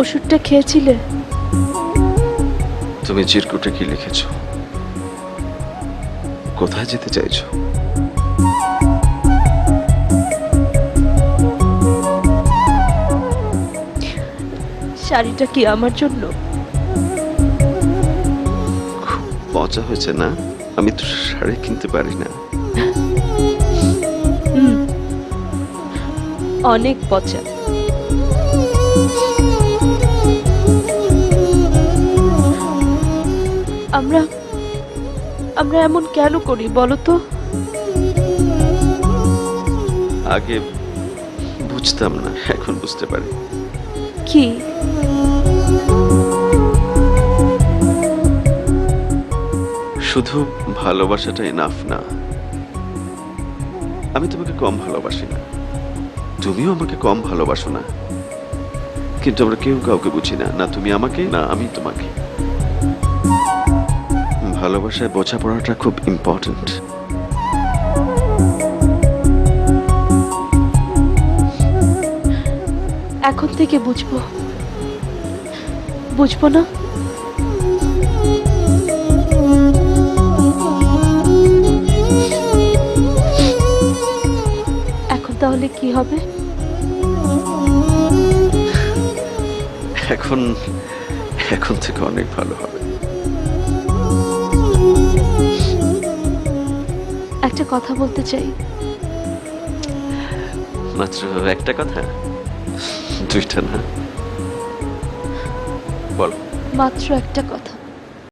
ওষুধটা খেয়েছিলে? তুমি চিরকুটে কি লিখেছো? কোথায় যেতে চাইছো? শাড়িটা কি আমার জন্য? খুব মজা হয়েছে না? আমি তো শাড়ি কিনতে পারি না। অনেক পচা আমরা আমরা এমন কেন করি বলো তো? আগে বুঝতাম না এখন বুঝতে পারি। কি? শুধু ভালোবাসাটা এনাফ না। আমি তোমাকে কম ভালোবাসি না। তুমিও আমাকে কম ভালোবাসো না। কিন্তু আমরা কেউ কাউকে বুঝি না না তুমি আমাকে না আমি তোমাকে। ভালোবাসায় বোঝাপড়াটা খুব ইম্পর্ট্যান্ট এখন থেকে বুঝব। বুঝব না? এখন তাহলে কি হবে? এখন এখন থেকে অনেক ভালো হবে। একটা কথা বলতে চাই। মাত্র একটা কথা? দুইটা না। বল। মাত্র একটা কথা।